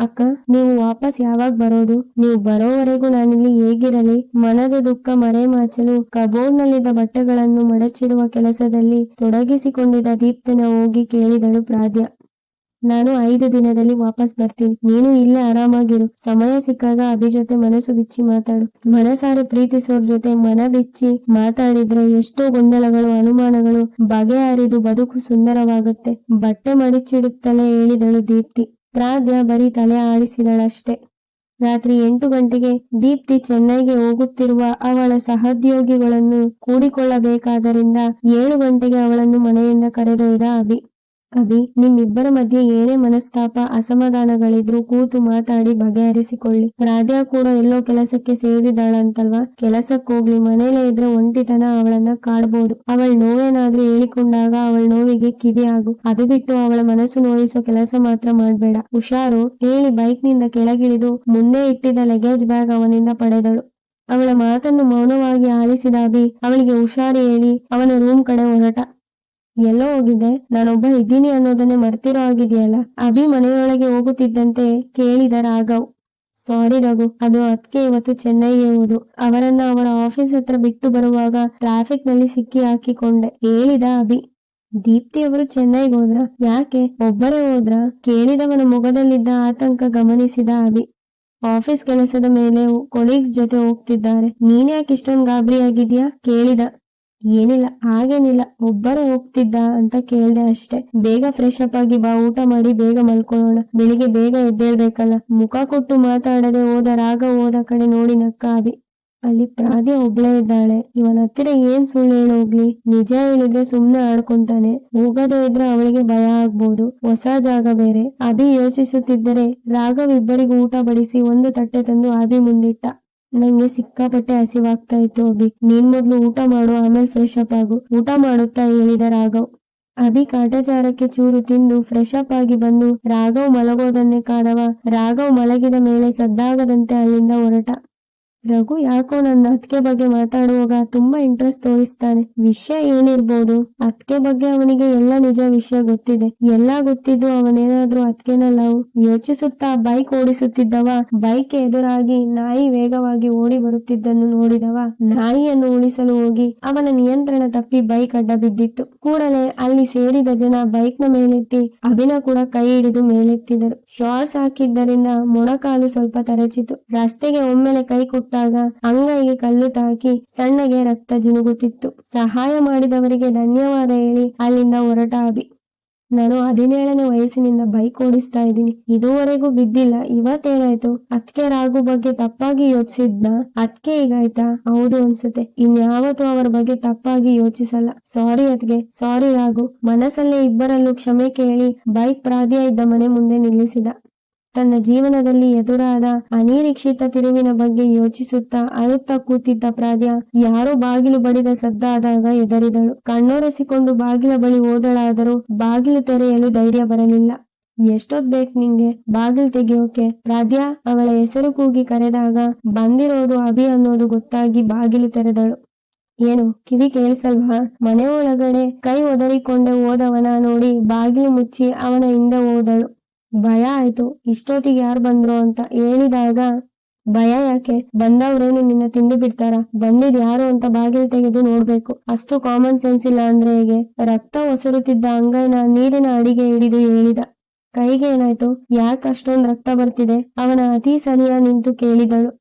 ಅಕ್ಕ, ನೀವು ವಾಪಸ್ ಯಾವಾಗ ಬರೋದು? ನೀವು ಬರೋವರೆಗೂ ನಾನಿಲ್ಲಿ ಹೇಗಿರಲಿ? ಮನದ ದುಃಖ ಮರೆಮಾಚಲು ಕಬೋರ್ಡ್ನಲ್ಲಿದ್ದ ಬಟ್ಟೆಗಳನ್ನು ಮಡಚಿಡುವ ಕೆಲಸದಲ್ಲಿ ತೊಡಗಿಸಿಕೊಂಡಿದ್ದ ದೀಪ್ತನ ಹೋಗಿ ಕೇಳಿದಳು ಪ್ರಾದ್ಯ ನಾನು ಐದು ದಿನದಲ್ಲಿ ವಾಪಸ್ ಬರ್ತೀನಿ. ನೀನು ಇಲ್ಲೇ ಆರಾಮಾಗಿರು. ಸಮಯ ಸಿಕ್ಕಾಗ ಅಭಿ ಜೊತೆ ಮನಸ್ಸು ಬಿಚ್ಚಿ ಮಾತಾಡು. ಮನಸಾರೆ ಪ್ರೀತಿಸೋರ್ ಜೊತೆ ಮನ ಬಿಚ್ಚಿ ಮಾತಾಡಿದ್ರೆ ಎಷ್ಟೋ ಗೊಂದಲಗಳು, ಅನುಮಾನಗಳು ಬಗೆಹರಿದು ಬದುಕು ಸುಂದರವಾಗುತ್ತೆ. ಬಟ್ಟೆ ಮಡಿಚಿಡುತ್ತಲೇ ಹೇಳಿದಳು ದೀಪ್ತಿ. ಪ್ರಾದ್ಯ ಬರೀ ತಲೆ ಆಡಿಸಿದಳಷ್ಟೆ. ರಾತ್ರಿ ಎಂಟು ಗಂಟೆಗೆ ದೀಪ್ತಿ ಚೆನ್ನೈಗೆ ಹೋಗುತ್ತಿರುವ ಅವಳ ಸಹೋದ್ಯೋಗಿಗಳನ್ನು ಕೂಡಿಕೊಳ್ಳಬೇಕಾದರಿಂದ ಏಳು ಗಂಟೆಗೆ ಅವಳನ್ನು ಮನೆಯಿಂದ ಕರೆದೊಯ್ದ ಅಭಿ. ಅಭಿ, ನಿಮ್ಮಿಬ್ಬರ ಮಧ್ಯೆ ಏನೇ ಮನಸ್ತಾಪ, ಅಸಮಾಧಾನಗಳಿದ್ರು ಕೂತು ಮಾತಾಡಿ ಬಗೆಹರಿಸಿಕೊಳ್ಳಿ. ರಾಧ್ಯ ಕೂಡ ಎಲ್ಲೋ ಕೆಲಸಕ್ಕೆ ಸೇರಿದಾಳಂತಲ್ವಾ? ಕೆಲಸಕ್ಕೋಗ್ಲಿ ಮನೇಲೆ ಇದ್ರೆ ಒಂಟಿತನ ಅವಳನ್ನ ಕಾಡ್ಬೋದು. ಅವಳ ನೋವೇನಾದ್ರೂ ಹೇಳಿಕೊಂಡಾಗ ಅವಳ ನೋವಿಗೆ ಕಿವಿ ಆಗು. ಅದು ಬಿಟ್ಟು ಅವಳ ಮನಸ್ಸು ನೋಯಿಸೋ ಕೆಲಸ ಮಾತ್ರ ಮಾಡ್ಬೇಡ. ಹುಷಾರು, ಹೇಳಿ ಬೈಕ್ನಿಂದ ಕೆಳಗಿಳಿದು ಮುಂದೆ ಇಟ್ಟಿದ್ದ ಲಗೇಜ್ ಬ್ಯಾಗ್ ಅವನಿಂದ ಪಡೆದಳು. ಅವಳ ಮಾತನ್ನು ಮೌನವಾಗಿ ಆಲಿಸಿದ ಅಭಿ, ಅವಳಿಗೆ ಹುಷಾರು ಹೇಳಿ ಅವನ ರೂಮ್ ಕಡೆ ಹೊರಟ. ಎಲ್ಲೋ ಹೋಗಿದ್ದೆ ನಾನೊಬ್ಬ ಇದ್ದೀನಿ ಅನ್ನೋದನ್ನೇ ಮರ್ತಿರೋ ಆಗಿದೆಯಲ್ಲ ಅಭಿ ಮನೆಯೊಳಗೆ ಹೋಗುತ್ತಿದ್ದಂತೆ ಕೇಳಿದ ರಾಘವ್. ಸಾರಿ ರಘು, ಅದು ಅದಕ್ಕೆ ಇವತ್ತು ಚೆನ್ನೈಗೆ ಹೋದು ಅವರನ್ನ ಅವರ ಆಫೀಸ್ ಹತ್ರ ಬಿಟ್ಟು ಬರುವಾಗ ಟ್ರಾಫಿಕ್ನಲ್ಲಿ ಸಿಕ್ಕಿ ಹಾಕಿಕೊಂಡೆ, ಹೇಳಿದ ಅಭಿ. ದೀಪ್ತಿ ಅವರು ಚೆನ್ನೈಗೆ ಹೋದ್ರ? ಯಾಕೆ? ಒಬ್ಬರೇ ಹೋದ್ರ? ಕೇಳಿದವನ ಮೊಗದಲ್ಲಿದ್ದ ಆತಂಕ ಗಮನಿಸಿದ ಅಭಿ. ಆಫೀಸ್ ಕೆಲಸದ ಮೇಲೆ ಕೊಲೀಗ್ಸ್ ಜೊತೆ ಹೋಗ್ತಿದ್ದಾರೆ. ನೀನ್ಯಾಕೆ ಇಷ್ಟೊಂದು ಗಾಬರಿ ಆಗಿದ್ಯಾ ಕೇಳಿದ. ಏನಿಲ್ಲ, ಹಾಗೇನಿಲ್ಲ. ಒಬ್ಬರೇ ಹೋಗ್ತಿದ್ದ ಅಂತ ಕೇಳ್ದೆ ಅಷ್ಟೇ. ಬೇಗ ಫ್ರೆಶ್ ಅಪ್ ಆಗಿ ಬಾ, ಊಟ ಮಾಡಿ ಬೇಗ ಮಲ್ಕೊಳ್ಳೋಣ. ಬೆಳಿಗ್ಗೆ ಬೇಗ ಎದ್ದೇಳ್ಬೇಕಲ್ಲ. ಮುಖ ಕೊಟ್ಟು ಮಾತಾಡದೆ ಹೋದ ರಾಗ ಹೋದ ಕಡೆ ನೋಡಿ ನಕ್ಕ ಅಭಿ ಅಲ್ಲಿ ಪ್ರಾದ್ಯ ಒಬ್ಳೇ ಇದ್ದಾಳೆ. ಇವನ ಹತ್ತಿರ ಏನ್ ಸುಳ್ಳು ಹೇಳೋಗ್ಲಿ ನಿಜ ಹೇಳಿದ್ರೆ ಸುಮ್ನೆ ಆಡ್ಕೊಂತಾನೆ. ಹೋಗದೇ ಇದ್ರೆ ಅವಳಿಗೆ ಭಯ ಆಗ್ಬೋದು. ಹೊಸ ಜಾಗ ಬೇರೆ. ಅಭಿ ಯೋಚಿಸುತ್ತಿದ್ದರೆ ರಾಘವ್ ಇಬ್ಬರಿಗೂ ಊಟ ಬಡಿಸಿ ಒಂದು ತಟ್ಟೆ ತಂದು ಅಭಿ ಮುಂದಿಟ್ಟ. ನಂಗೆ ಸಿಕ್ಕಾಪಟ್ಟೆ ಹಸಿವಾಗ್ತಾ ಇತ್ತು ಅಭಿ. ನೀನ್ ಮೊದ್ಲು ಊಟ ಮಾಡು, ಆಮೇಲೆ ಫ್ರೆಶ್ ಅಪ್ ಆಗು. ಊಟ ಮಾಡುತ್ತಾ ಹೇಳಿದ ರಾಘವ್. ಅಭಿ ಕಾಟಾಚಾರಕ್ಕೆ ಚೂರು ತಿಂದು ಫ್ರೆಶ್ ಅಪ್ ಆಗಿ ಬಂದು ರಾಘವ್ ಮಲಗೋದನ್ನೇ ಕಾದವ. ರಾಘವ್ ಮಲಗಿದ ಮೇಲೆ ಸದ್ದಾಗದಂತೆ ಅಲ್ಲಿಂದ ಹೊರಟ. ರಘು ಯಾಕೋ ನನ್ನ ಅತ್ಕೆ ಬಗ್ಗೆ ಮಾತಾಡುವಾಗ ತುಂಬಾ ಇಂಟ್ರೆಸ್ಟ್ ತೋರಿಸ್ತಾನೆ. ವಿಷಯ ಏನಿರ್ಬೋದು? ಅತ್ಕೆ ಬಗ್ಗೆ ಅವನಿಗೆ ಎಲ್ಲ ನಿಜ ವಿಷಯ ಗೊತ್ತಿದೆ. ಎಲ್ಲ ಗೊತ್ತಿದ್ದು ಅವನೇನಾದ್ರೂ ಅತ್ಕೆನ ಲವ್ ಯೋಚಿಸುತ್ತಾ ಬೈಕ್ ಓಡಿಸುತ್ತಿದ್ದವ? ಬೈಕ್ ಎದುರಾಗಿ ನಾಯಿ ವೇಗವಾಗಿ ಓಡಿ ಬರುತ್ತಿದ್ದನ್ನು ನೋಡಿದವ? ನಾಯಿಯನ್ನು ಉಳಿಸಲು ಹೋಗಿ ಅವನ ನಿಯಂತ್ರಣ ತಪ್ಪಿ ಬೈಕ್ ಅಡ್ಡ ಬಿದ್ದಿತ್ತು. ಕೂಡಲೇ ಅಲ್ಲಿ ಸೇರಿದ ಜನ ಬೈಕ್ನ ಮೇಲೆತ್ತಿ ಅಭಿನ ಕೂಡ ಕೈ ಹಿಡಿದು ಮೇಲೆತ್ತಿದರು. ಶಾರ್ಟ್ಸ್ ಹಾಕಿದ್ದರಿಂದ ಮೊಣಕಾಲು ಸ್ವಲ್ಪ ತರಚಿತು. ರಸ್ತೆಗೆ ಒಮ್ಮೆಲೆ ಕೈ ಕೊಟ್ಟಾಗ ಅಂಗೈಗೆ ಕಲ್ಲು ತಾಕಿ ಸಣ್ಣಗೆ ರಕ್ತ ಜಿನುಗುತ್ತಿತ್ತು. ಸಹಾಯ ಮಾಡಿದವರಿಗೆ ಧನ್ಯವಾದ ಹೇಳಿ ಅಲ್ಲಿಂದ ಹೊರಟ ಅಭಿ. ನಾನು ಹದಿನೇಳನೇ ವಯಸ್ಸಿನಿಂದ ಬೈಕ್ ಓಡಿಸ್ತಾ ಇದ್ದೀನಿ. ಇದುವರೆಗೂ ಬಿದ್ದಿಲ್ಲ. ಇವತ್ತೇನಾಯ್ತು? ಅತ್ಕೆ ರಾಗು ಬಗ್ಗೆ ತಪ್ಪಾಗಿ ಯೋಚಿಸಿದ್ನ? ಅತ್ಕೆ ಈಗಾಯ್ತಾ ಹೌದು ಅನ್ಸುತ್ತೆ. ಇನ್ಯಾವತ್ತು ಅವರ ಬಗ್ಗೆ ತಪ್ಪಾಗಿ ಯೋಚಿಸಲ್ಲ. ಸಾರಿ ಅತ್ಗೆ ಸಾರಿ ರಾಗು. ಮನಸ್ಸಲ್ಲೇ ಇಬ್ಬರಲ್ಲೂ ಕ್ಷಮೆ ಕೇಳಿ ಬೈಕ್ ಪ್ರಾದಿಯ ಇದ್ದ ಮನೆ ಮುಂದೆ ನಿಲ್ಲಿಸಿದ. ತನ್ನ ಜೀವನದಲ್ಲಿ ಎದುರಾದ ಅನಿರೀಕ್ಷಿತ ತಿರುವಿನ ಬಗ್ಗೆ ಯೋಚಿಸುತ್ತಾ ಅಳುತ್ತಾ ಕೂತಿದ್ದ ಪ್ರಾದ್ಯ ಯಾರೋ ಬಾಗಿಲು ಬಡಿದ ಸದ್ದಾದಾಗ ಎದರಿದಳು ಕಣ್ಣೊರೆಸಿಕೊಂಡು ಬಾಗಿಲ ಬಳಿ ಓದಳಾದರೂ ಬಾಗಿಲು ತೆರೆಯಲು ಧೈರ್ಯ ಬರಲಿಲ್ಲ. ಎಷ್ಟೊತ್ ಬೇಕು ನಿಂಗೆ? ಬಾಗಿಲು ತೆಗೆಯೋಕೆ? ಪ್ರಾದ್ಯ ಅವಳ ಹೆಸರು ಕೂಗಿ ಕರೆದಾಗ, ಬಂದಿರೋದು ಅಭಿ ಅನ್ನೋದು ಗೊತ್ತಾಗಿ ಬಾಗಿಲು ತೆರೆದಳು. ಏನು? ಕಿವಿ ಕೇಳಿಸಲ್ವಾ? ಮನೆ ಒಳಗಡೆ ಕೈ ಒದರಿಕೊಂಡೆ ಹೋದವನ ನೋಡಿ ಬಾಗಿಲು ಮುಚ್ಚಿ ಅವನ ಹಿಂದೆ ಹೋದಳು. ಭಯ ಆಯ್ತು. ಇಷ್ಟೊತ್ತಿಗೆ ಯಾರು ಬಂದ್ರು ಅಂತ ಹೇಳಿದಾಗ, ಭಯ ಯಾಕೆ? ಬಂದವ್ರೇನು ನಿನ್ನ ತಿಂದು ಬಿಡ್ತಾರ? ಬಂದಿದ್ ಯಾರು ಅಂತ ಬಾಗಿಲು ತೆಗೆದು ನೋಡ್ಬೇಕು. ಅಷ್ಟು ಕಾಮನ್ ಸೆನ್ಸ್ ಇಲ್ಲ ಅಂದ್ರೆ ಹೇಗೆ? ರಕ್ತ ಒಸರುತ್ತಿದ್ದ ಅಂಗೈನ ನೀರಿನ ಅಡಿಗೆ ಹಿಡಿದು ಹೇಳಿದ. ಕೈಗೆ ಏನಾಯ್ತು? ಯಾಕೆ ಅಷ್ಟೊಂದ್ ರಕ್ತ ಬರ್ತಿದೆ? ಅವನ ಅತಿ ಸನಿಯ ನಿಂತು ಕೇಳಿದಳು.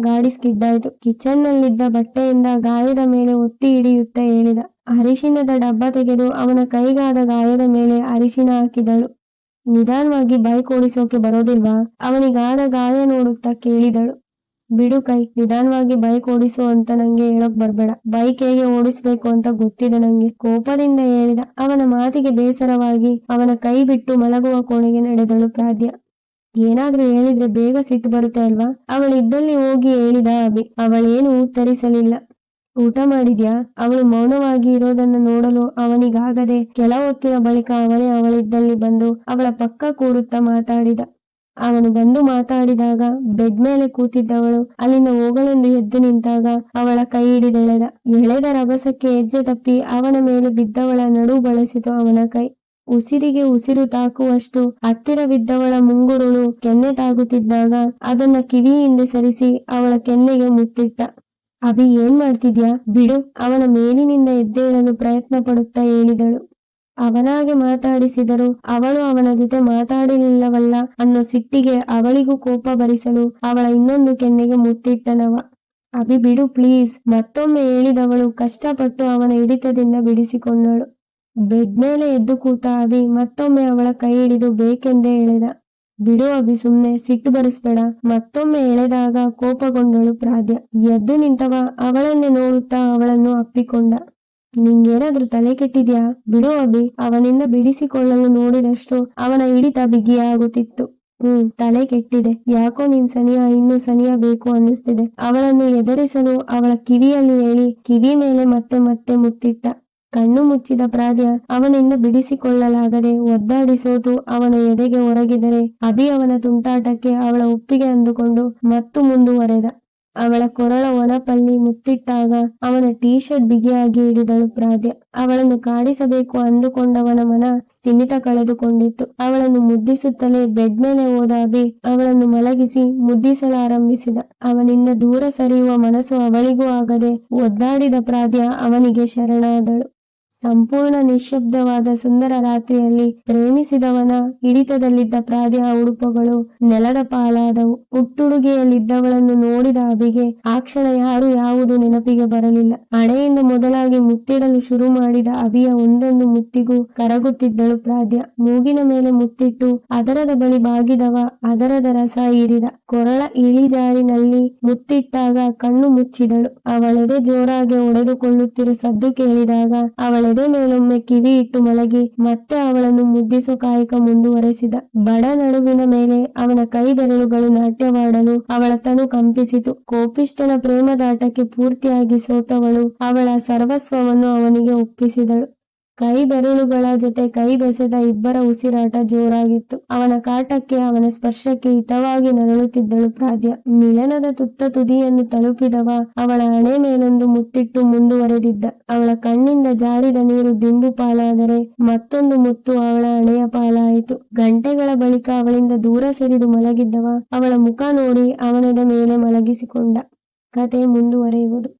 ಗಾಡಿ ಸ್ಕಿಡ್ಡಾಯ್ತು ಕಿಚನ್ ನಲ್ಲಿದ್ದ ಬಟ್ಟೆಯಿಂದ ಗಾಯದ ಮೇಲೆ ಒತ್ತಿ ಹಿಡಿಯುತ್ತ ಹೇಳಿದ. ಅರಿಶಿನದ ಡಬ್ಬ ತೆಗೆದು ಅವನ ಕೈಗಾದ ಗಾಯದ ಮೇಲೆ ಅರಿಶಿನ ಹಾಕಿದಳು. ನಿಧಾನವಾಗಿ ಬೈಕ್ ಓಡಿಸೋಕೆ ಬರೋದಿಲ್ವಾ? ಅವನಿಗಾದ ಗಾಯ ನೋಡುತ್ತಾ ಕೇಳಿದಳು. ಬಿಡು ಕೈ, ನಿಧಾನವಾಗಿ ಬೈಕ್ ಓಡಿಸು ಅಂತ ನಂಗೆ ಹೇಳೋಕ್ ಬರ್ಬೇಡ. ಬೈಕ್ ಹೇಗೆ ಓಡಿಸ್ಬೇಕು ಅಂತ ಗೊತ್ತಿದೆ ನಂಗೆ. ಕೋಪದಿಂದ ಹೇಳಿದ. ಅವನ ಮಾತಿಗೆ ಬೇಸರವಾಗಿ ಅವನ ಕೈ ಬಿಟ್ಟು ಮಲಗುವ ಕೋಣೆಗೆ ನಡೆದಳು ಪ್ರಾದ್ಯ ಏನಾದ್ರೂ ಹೇಳಿದ್ರೆ ಬೇಗ ಸಿಟ್ಟು ಬರುತ್ತೆ ಅಲ್ವಾ? ಅವಳಿದ್ದಲ್ಲಿ ಹೋಗಿ ಹೇಳಿದ ಅಭಿ. ಅವಳೇನು ಉತ್ತರಿಸಲಿಲ್ಲ. ಊಟ ಮಾಡಿದ್ಯಾ? ಅವಳು ಮೌನವಾಗಿ ಇರೋದನ್ನ ನೋಡಲು ಅವನಿಗಾಗದೆ ಕೆಲ ಹೊತ್ತಿನ ಬಳಿಕ ಅವನೇ ಅವಳಿದ್ದಲ್ಲಿ ಬಂದು ಅವಳ ಪಕ್ಕ ಕೂರುತ್ತಾ ಮಾತಾಡಿದ. ಅವನು ಬಂದು ಮಾತಾಡಿದಾಗ ಬೆಡ್ ಮೇಲೆ ಕೂತಿದ್ದವಳು ಅಲ್ಲಿಂದ ಹೋಗಲೆಂದು ಎದ್ದು ನಿಂತಾಗ ಅವಳ ಕೈ ಹಿಡಿದೆಳೆದ. ಎಳೆದ ರಭಸಕ್ಕೆ ಹೆಜ್ಜೆ ತಪ್ಪಿ ಅವನ ಮೇಲೆ ಬಿದ್ದವಳ ನಡು ಬಳಸಿತು ಅವನ ಕೈ. ಉಸಿರಿಗೆ ಉಸಿರು ತಾಕುವಷ್ಟು ಹತ್ತಿರ ಬಿದ್ದವಳ ಮುಂಗುರುಳು ಕೆನ್ನೆ ತಾಗುತ್ತಿದ್ದಾಗ ಅದನ್ನ ಕಿವಿಯಿಂದ ಸರಿಸಿ ಅವಳ ಕೆನ್ನೆಗೆ ಮುತ್ತಿಟ್ಟ. ಅಭಿ ಏನ್ ಮಾಡ್ತಿದ್ಯಾ? ಬಿಡು. ಅವನ ಮೇಲಿನಿಂದ ಎದ್ದೇಳಲು ಪ್ರಯತ್ನ ಪಡುತ್ತಾ ಹೇಳಿದಳು. ಅವನಾಗೆ ಮಾತಾಡಿಸಿದರು ಅವಳು ಅವನ ಜೊತೆ ಮಾತಾಡಲಿಲ್ಲವಲ್ಲ ಅನ್ನೋ ಸಿಟ್ಟಿಗೆ ಅವಳಿಗೂ ಕೋಪ ಭರಿಸಲು ಅವಳ ಇನ್ನೊಂದು ಕೆನ್ನೆಗೆ ಮುತ್ತಿಟ್ಟನವ. ಅಭಿ ಬಿಡು ಪ್ಲೀಸ್. ಮತ್ತೊಮ್ಮೆ ಹೇಳಿದವಳು ಕಷ್ಟಪಟ್ಟು ಅವನ ಹಿಡಿತದಿಂದ ಬಿಡಿಸಿಕೊಂಡಳು. ಬೆಡ್ ಮೇಲೆ ಎದ್ದು ಕೂತ ಅಭಿ ಮತ್ತೊಮ್ಮೆ ಅವಳ ಕೈ ಹಿಡಿದು ಬೇಕೆಂದೇ ಎಳೆದ. ಬಿಡು ಅಭಿ ಸುಮ್ನೆ, ಸಿಟ್ಟು ಬರಿಸ್ಬೇಡ. ಮತ್ತೊಮ್ಮೆ ಎಳೆದಾಗ ಕೋಪಗೊಂಡಳು ಪ್ರಾಧ್ಯ ಎದ್ದು ನಿಂತವ, ಅವಳನ್ನೇ ನೋಡುತ್ತಾ ಅವಳನ್ನು ಅಪ್ಪಿಕೊಂಡ. ನಿಂಗೇನಾದ್ರೂ ತಲೆ ಕೆಟ್ಟಿದ್ಯಾ? ಬಿಡು ಅಭಿ, ಅವನಿಂದ ಬಿಡಿಸಿಕೊಳ್ಳಲು ನೋಡಿದಷ್ಟು ಅವನ ಹಿಡಿತ ಬಿಗಿಯಾಗುತ್ತಿತ್ತು. ಹ್ಮ್, ತಲೆ ಕೆಟ್ಟಿದೆ. ಯಾಕೋ ನಿನ್ ಸನಿಯ ಇನ್ನೂ ಸನಿಯ ಬೇಕು ಅನ್ನಿಸ್ತಿದೆ. ಅವಳನ್ನು ಎದರಿಸಲು ಅವಳ ಕಿವಿಯಲ್ಲಿ ಹೇಳಿ, ಕಿವಿ ಮೇಲೆ ಮತ್ತೆ ಮತ್ತೆ ಮುತ್ತಿಟ್ಟ. ಕಣ್ಣು ಮುಚ್ಚಿದ ಪ್ರಾಧ್ಯ ಅವನಿಂದ ಬಿಡಿಸಿಕೊಳ್ಳಲಾಗದೆ ಒದ್ದಾಡಿ ಸೋತು ಅವನ ಎದೆಗೆ ಹೊರಗಿದರೆ ಅಭಿ ಅವನ ತುಂಟಾಟಕ್ಕೆ ಅವಳ ಒಪ್ಪಿಗೆ ಅಂದುಕೊಂಡು ಮತ್ತು ಮುಂದುವರೆದ. ಅವಳ ಕೊರಳ ಒನಪಲ್ಲಿ ಮುತ್ತಿಟ್ಟಾಗ ಅವನ ಟೀ ಶರ್ಟ್ ಬಿಗಿಯಾಗಿ ಹಿಡಿದಳು ಪ್ರಾಧ್ಯ ಅವಳನ್ನು ಕಾಡಿಸಬೇಕು ಅಂದುಕೊಂಡವನ ಮನ ಸ್ಥಿಮಿತ ಕಳೆದುಕೊಂಡಿತ್ತು. ಅವಳನ್ನು ಮುದ್ದಿಸುತ್ತಲೇ ಬೆಡ್ ಮೇಲೆ ಹೋದ ಅಭಿ ಅವಳನ್ನು ಮಲಗಿಸಿ ಮುದ್ದಿಸಲಾರಂಭಿಸಿದ. ಅವನಿಂದ ದೂರ ಸರಿಯುವ ಮನಸ್ಸು ಅವಳಿಗೂ ಆಗದೆ ಒದ್ದಾಡಿದ ಪ್ರಾಧ್ಯ ಅವನಿಗೆ ಶರಣಾದಳು. ಸಂಪೂರ್ಣ ನಿಶ್ಶಬ್ದವಾದ ಸುಂದರ ರಾತ್ರಿಯಲ್ಲಿ ಪ್ರೇಮಿಸಿದವನ ಹಿಡಿತದಲ್ಲಿದ್ದ ಪ್ರಾದ್ಯ ಉಡುಪುಗಳು ನೆಲದ ಪಾಲಾದವು. ಹುಟ್ಟುಡುಗೆಯಲ್ಲಿದ್ದವಳನ್ನು ನೋಡಿದ ಅಭಿಗೆ, ಆ ಕ್ಷಣ ಯಾರು ಯಾವುದು ನೆನಪಿಗೆ ಬರಲಿಲ್ಲ. ಹಣೆಯಿಂದ ಮೊದಲಾಗಿ ಮುತ್ತಿಡಲು ಶುರು ಮಾಡಿದ ಅಭಿಯ ಒಂದೊಂದು ಮುತ್ತಿಗೂ ಕರಗುತ್ತಿದ್ದಳು ಪ್ರಾದ್ಯ. ಮೂಗಿನ ಮೇಲೆ ಮುತ್ತಿಟ್ಟು ಅದರದ ಬಳಿ ಬಾಗಿದವ, ಅದರದ ರಸ ಹೀರಿದ ಕೊರಳ ಇಳಿಜಾರಿನಲ್ಲಿ ಮುತ್ತಿಟ್ಟಾಗ ಕಣ್ಣು ಮುಚ್ಚಿದಳು. ಅವಳೆದೆ ಜೋರಾಗಿ ಒಡೆದುಕೊಳ್ಳುತ್ತಿರುವ ಸದ್ದು ಕೇಳಿದಾಗ ಅವಳೆದೆ ಮೇಲೊಮ್ಮೆ ಕಿವಿ ಇಟ್ಟು ಮಲಗಿ ಮತ್ತೆ ಅವಳನ್ನು ಮುದ್ದಿಸೋ ಕಾಯಕ ಮುಂದುವರೆಸಿದ. ಬಡ ನಡುವಿನ ಮೇಲೆ ಅವನ ಕೈ ಬೆರಳುಗಳು ನಾಟ್ಯವಾಡಲು ಅವಳ ತನು ಕಂಪಿಸಿತು. ಕೋಪಿಷ್ಟನ ಪ್ರೇಮದಾಟಕ್ಕೆ ಪೂರ್ತಿಯಾಗಿ ಸೋತವಳು ಅವಳ ಸರ್ವಸ್ವವನ್ನು ಅವನಿಗೆ ಒಪ್ಪಿಸಿದಳು. ಕೈ ಬೆರಳುಗಳ ಜೊತೆ ಕೈ ಬೆಸೆದ ಇಬ್ಬರ ಉಸಿರಾಟ ಜೋರಾಗಿತ್ತು. ಅವನ ಕಾಟಕ್ಕೆ, ಅವನ ಸ್ಪರ್ಶಕ್ಕೆ ಹಿತವಾಗಿ ನರಳುತ್ತಿದ್ದಳು ಪ್ರಾದ್ಯ. ಮಿಲನದ ತುತ್ತ ತುದಿಯನ್ನು ತಲುಪಿದವ ಅವಳ ಹಣೆ ಮೇಲೊಂದು ಮುತ್ತಿಟ್ಟು ಮುಂದುವರೆದಿದ್ದ. ಅವಳ ಕಣ್ಣಿಂದ ಜಾರಿದ ನೀರು ದಿಂಬು ಪಾಲಾದರೆ ಮತ್ತೊಂದು ಮುತ್ತು ಅವಳ ಹಣೆಯ ಪಾಲಾಯಿತು. ಗಂಟೆಗಳ ಬಳಿಕ ಅವಳಿಂದ ದೂರ ಸರಿದು ಮಲಗಿದ್ದವ ಅವಳ ಮುಖ ನೋಡಿ ಅವನದ ಮೇಲೆ ಮಲಗಿಸಿಕೊಂಡ. ಕತೆ ಮುಂದುವರೆಯುವುದು.